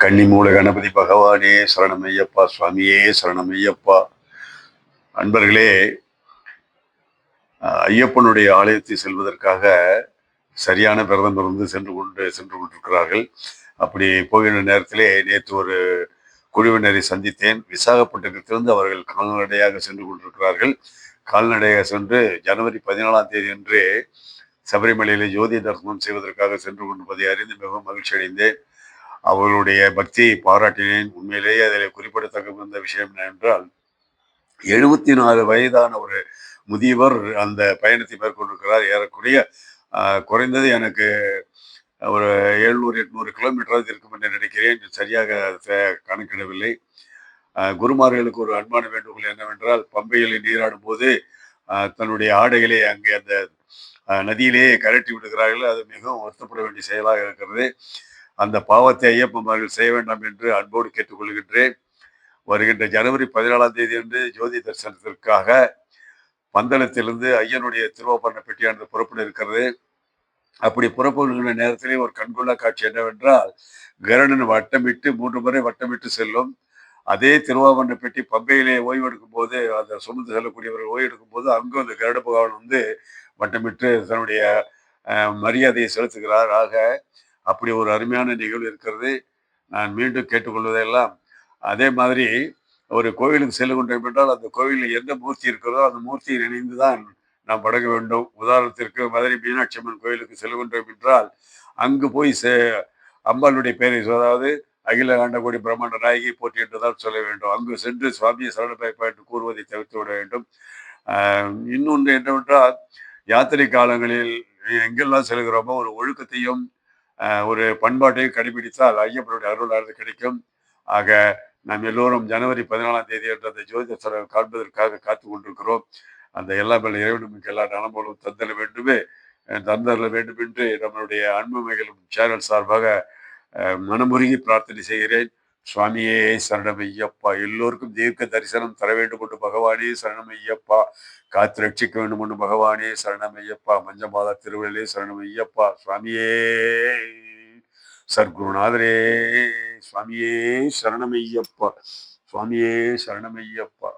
கன்னிமூல கணபதி பகவானே சரணமையப்பா சுவாமியே சரணமையப்பா. அன்பர்களே ஐயப்பனுடைய ஆலயத்தை செல்வதற்காக சரியான விரதம் இருந்து சென்று கொண்டு சென்று கொண்டிருக்கிறார்கள். அப்படி போகின்ற நேரத்திலே நேற்று ஒரு குழுவினரை சந்தித்தேன். விசாகப்பட்டினத்திலிருந்து அவர்கள் கால்நடையாக சென்று கொண்டிருக்கிறார்கள். கால்நடையாக சென்று ஜனவரி பதினாலாம் தேதி அன்று சபரிமலையிலே ஜோதி தரிசனம் செய்வதற்காக சென்று கொண்டிருப்பதை அறிந்து மிகவும் மகிழ்ச்சி அடைந்தேன் அவர்களுடைய பக்தியை பாராட்டினேன். உண்மையிலேயே அதில் குறிப்பிடத்தக்க இந்த விஷயம் என்னவென்றால் எழுபத்தி நாலு வயதான ஒரு முதியவர் அந்த பயணத்தை மேற்கொண்டிருக்கிறார். ஏறக்குறைய குறைந்தது எனக்கு ஒரு எழுநூறு எட்நூறு கிலோமீட்டராக இருக்கும் என்று நினைக்கிறேன். சரியாக கணக்கிடவில்லை. குருமார்களுக்கு ஒரு அன்பான வேண்டுகோள் என்னவென்றால் பம்பையில் நீராடும் போது தன்னுடைய ஆடைகளை அங்கே அந்த நதியிலேயே கரட்டி விடுகிறார்கள். அது மிகவும் வருத்தப்பட வேண்டிய செயலாக இருக்கிறது. அந்த பாவத்தை ஐயப்பன்மார்கள் செய்ய வேண்டாம் என்று அன்போடு கேட்டுக்கொள்கின்றேன். வருகின்ற ஜனவரி பதினாலாம் தேதி அன்று ஜோதி தரிசனத்திற்காக பந்தளத்திலிருந்து ஐயனுடைய திருவாபரண பெட்டியானது புறப்பட இருக்கிறது. அப்படி புறப்படுகின்ற நேரத்திலே ஒரு கண்கொள்ளா காட்சி என்னவென்றால் கருடன் வட்டமிட்டு மூன்று முறை வட்டமிட்டு செல்லும். அதே திருவாபரண பெட்டி பம்பையிலே ஓய்வெடுக்கும் போது அந்த சுமந்து செல்லக்கூடியவர்கள் ஓய்வெடுக்கும் போது அங்கும் அந்த கருட பகவான் வந்து வட்டமிட்டு தன்னுடைய மரியாதையை செலுத்துகிறார். ஆக அப்படி ஒரு அருமையான நிகழ்வு இருக்கிறது. நான் மீண்டும் கேட்டுக்கொள்வதெல்லாம் அதே மாதிரி ஒரு கோவிலுக்கு செல்லுகின்றோம் என்றால் அந்த கோவிலில் எந்த மூர்த்தி இருக்கிறதோ அந்த மூர்த்தியை நினைந்து தான் நாம் படக வேண்டும். உதாரணத்திற்கு மதுரை மீனாட்சி அம்மன் கோயிலுக்கு செல்லுகின்றோம் என்றால் அங்கு போய் சே அம்பாளுடைய பேரை அதாவது அகில ஆண்டகோடி பிரம்மாண்ட நாயகி போற்றி என்றுதான் சொல்ல வேண்டும். அங்கு சென்று சுவாமியை சரணப்பாய்ப்பா என்று கூறுவதை தவிர்த்து விட வேண்டும். இன்னொன்று என்னவென்றால் யாத்திரை காலங்களில் எங்கெல்லாம் செல்கிறோமோ ஒரு ஒழுக்கத்தையும் ஒரு பண்பாட்டையும் கடைபிடித்தால் ஐயப்பனுடைய அருளானது கிடைக்கும். ஆக நாம் எல்லோரும் ஜனவரி பதினாலாம் தேதி என்ற அந்த ஜோதிட சரம் காண்பதற்காக காத்து கொண்டிருக்கிறோம். அந்த எல்லா மேல இறைவனுக்கு எல்லா நலம்போலும் தந்தர வேண்டுமே அஹ் தந்தரல வேண்டும் என்று நம்மளுடைய அன்பு மகளும் சேனல் சார்பாக மனமுருகி பிரார்த்தனை செய்கிறேன். சுவாமியே சரணமையப்பா எல்லோருக்கும் தீர்க்க தரிசனம் தர வேண்டும் என்று பகவானே சரணமையப்பா காத்து ரட்சிக்க வேண்டும் என்று பகவானே சரணமையப்பா மஞ்சமாதா திருவிழலே சரணம் ஐயப்பா. சுவாமியே சர்க்குருநாதரே சுவாமியே சரணமையப்பா சுவாமியே சரணமையப்பா